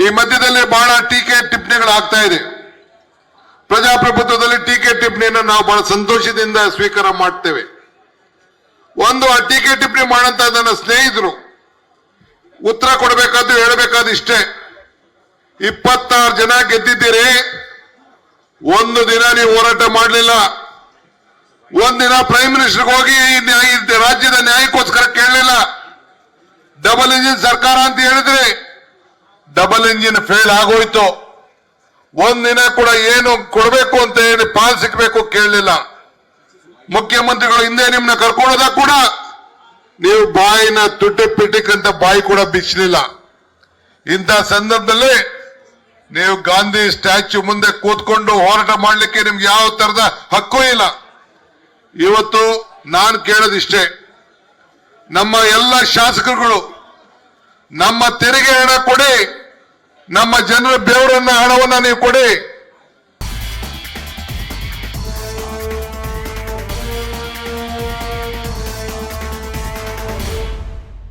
ಈ ಮಧ್ಯದಲ್ಲಿ ಬಹಳ ಟೀಕೆ ಟಿಪ್ಪಣಿಗಳು ಆಗ್ತಾ ಇದೆ. ಪ್ರಜಾಪ್ರಭುತ್ವದಲ್ಲಿ ಟೀಕೆ ಟಿಪ್ಪಣಿಯನ್ನು ನಾವು ಬಹಳ ಸಂತೋಷದಿಂದ ಸ್ವೀಕಾರ ಮಾಡ್ತೇವೆ. ಒಂದು, ಆ ಟೀಕೆ ಟಿಪ್ಪಣಿ ಮಾಡಂತ ನನ್ನ ಸ್ನೇಹಿತರು ಉತ್ತರ ಕೊಡಬೇಕಾದ್ದು ಹೇಳಬೇಕಾದ ಇಷ್ಟೇ. ಇಪ್ಪತ್ತಾರು ಜನ ಗೆದ್ದಿದ್ದೀರಿ. ಒಂದು ದಿನ ನೀವು ಹೋರಾಟ ಮಾಡಲಿಲ್ಲ. ಒಂದಿನ ಪ್ರೈಮ್ ಮಿನಿಸ್ಟರ್ಗೆ ಹೋಗಿ ರಾಜ್ಯದ ನ್ಯಾಯ ಈ ರಾಜ್ಯದ ನ್ಯಾಯಕ್ಕೋಸ್ಕರ ಕೇಳಲಿಲ್ಲ ಡಬಲ್ ಇಂಜಿನ್ ಸರ್ಕಾರ ಅಂತ ಹೇಳಿದ್ರೆ ಡಬಲ್ ಇಂಜಿನ್ ಫೇಲ್ ಆಗೋಯ್ತು. ಒಂದಿನ ಕೂಡ ಏನು ಕೊಡಬೇಕು ಅಂತ ಹೇಳಿ ಪಾಲ್ ಸಿಕ್ಬೇಕು ಕೇಳಲಿಲ್ಲ. ಮುಖ್ಯಮಂತ್ರಿಗಳು ಹಿಂದೆ ನಿಮ್ನ ಕರ್ಕೊಳ್ಳೋದ ಕೂಡ ನೀವು ಬಾಯಿನ ತುಟ್ಟು ಪಿಟಿಕ್ ಬಾಯಿ ಕೂಡ ಬಿಚ್ಚಲಿಲ್ಲ ಇಂಥ ಸಂದರ್ಭದಲ್ಲಿ ನೀವು ಗಾಂಧಿ ಸ್ಟ್ಯಾಚ್ಯೂ ಮುಂದೆ ಕೂತ್ಕೊಂಡು ಹೋರಾಟ ಮಾಡ್ಲಿಕ್ಕೆ ನಿಮ್ಗೆ ಯಾವ ತರದ ಹಕ್ಕು ಇಲ್ಲ. ಇವತ್ತು ನಾನು ಕೇಳೋದಿಷ್ಟೇ. ನಮ್ಮ ಎಲ್ಲ ಶಾಸಕರುಗಳು, ನಮ್ಮ ತೆರಿಗೆ ಹಣ ಕೊಡಿ. ನಮ್ಮ ಜನರ ಬೆವರನ್ನ ಹಣವನ್ನ ನೀವು ಕೊಡಿ.